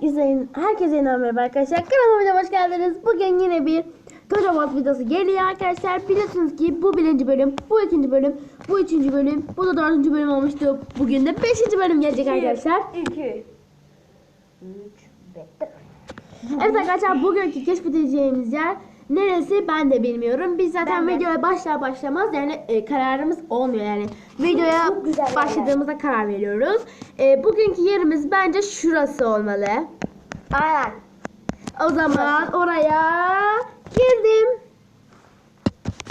Herkese, herkese inanın merhaba arkadaşlar. Kanalıma hoş geldiniz. Bugün yine bir Tocaboz videosu geliyor arkadaşlar. Biliyorsunuz ki bu birinci bölüm, bu ikinci bölüm, bu üçüncü bölüm, bu da dördüncü bölüm olmuştu. Bugün de beşinci bölüm gelecek arkadaşlar. 2 3 5 Evet arkadaşlar bugünkü keşfedeceğimiz yer neresi ben de bilmiyorum. Biz zaten Ben de. videoya başlar başlamaz yani e, kararımız olmuyor yani. Videoya Çok güzel yerler. başladığımızda karar veriyoruz. E, bugünkü yerimiz bence şurası olmalı. Aynen. O zaman oraya girdim.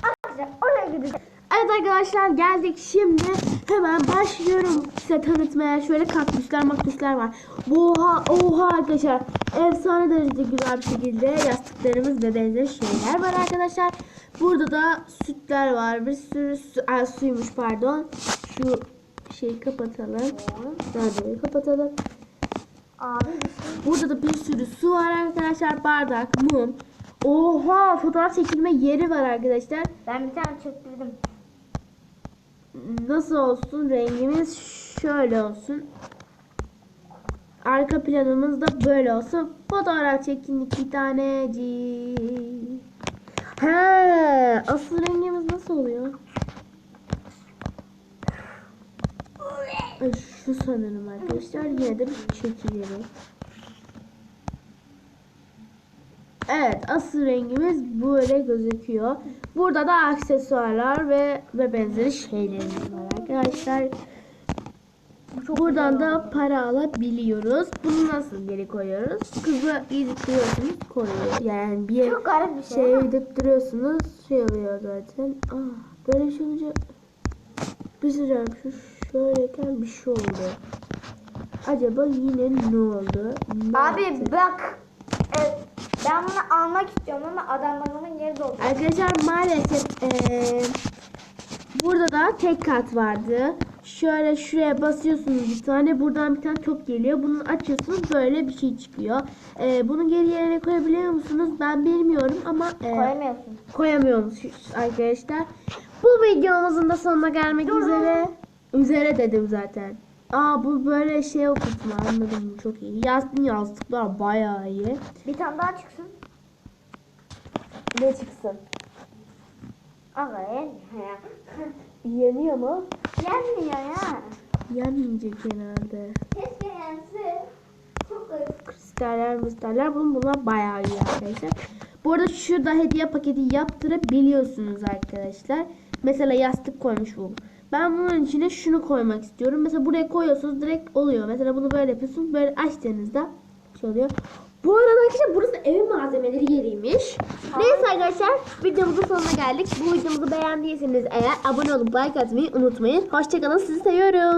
Arkadaşlar oraya gideceğiz. Evet arkadaşlar geldik şimdi hemen başlıyorum size tanıtmaya şöyle kaktüsler maktüsler var. Oha oha arkadaşlar efsane derecede güzel bir şekilde yastıklarımız ve benzeri şeyler var arkadaşlar. Burada da sütler var bir sürü su, ay, suymuş pardon. Şu şeyi kapatalım. Radyoyu kapatalım. Abi şey. Burada da bir sürü su var arkadaşlar. Bardak, mum. Oha fotoğraf çekilme yeri var arkadaşlar. Ben bir tane çöktürdüm. Nasıl olsun rengimiz şöyle olsun. Arka planımız da böyle olsun. Fotoğraf çekin iki tanecik. He, asıl rengimiz nasıl oluyor? Şu sanırım arkadaşlar. Yine de bir çekilelim. Evet asıl rengimiz böyle gözüküyor. Burada da aksesuarlar ve ve benzeri şeylerimiz var arkadaşlar. Buradan da para alabiliyoruz. Bunu nasıl geri koyuyoruz? Kızı yediriyorsunuz koyuyor. Yani bir Çok garip bir şey. şey yedirtiyorsunuz şey oluyor zaten. Ah, böyle şey olunca bir söyleyeceğim. Şu şöyleyken bir şey oldu. Acaba yine ne oldu? Ne Abi yaptık? bak. Evet, ben bunu almak istiyorum ama adamlarımın yeri doldu. Arkadaşlar maalesef eee, burada da tek kat vardı. Şöyle şuraya basıyorsunuz bir tane. Buradan bir tane top geliyor. Bunu açıyorsunuz böyle bir şey çıkıyor. Eee, bunu geri yerine koyabiliyor musunuz? Ben bilmiyorum ama eee, Koyamıyorsun. koyamıyoruz arkadaşlar. Bu videomuzun da sonuna gelmek üzere. Üzere dedim zaten. Aa bu böyle şey okutma anladım çok iyi. Yazdım yazdıklar bayağı iyi. Bir tane daha çıksın. Ne çıksın? Aga yenmiyor ya. Yeniyor mu? Yenmiyor ya. Yenmeyecek herhalde. Keşke yensin. Çok garip. Kristaller mistaller bunun bunlar bayağı iyi arkadaşlar. Bu arada şurada hediye paketi yaptırabiliyorsunuz arkadaşlar. Mesela yastık koymuş bu. Ben bunun içine şunu koymak istiyorum. Mesela buraya koyuyorsunuz direkt oluyor. Mesela bunu böyle yapıyorsunuz. Böyle açtığınızda şey oluyor. Bu arada arkadaşlar burası evin malzemeleri yeriymiş. Neyse arkadaşlar videomuzun sonuna geldik. Bu videomuzu beğendiyseniz eğer abone olup like atmayı unutmayın. Hoşçakalın sizi seviyorum.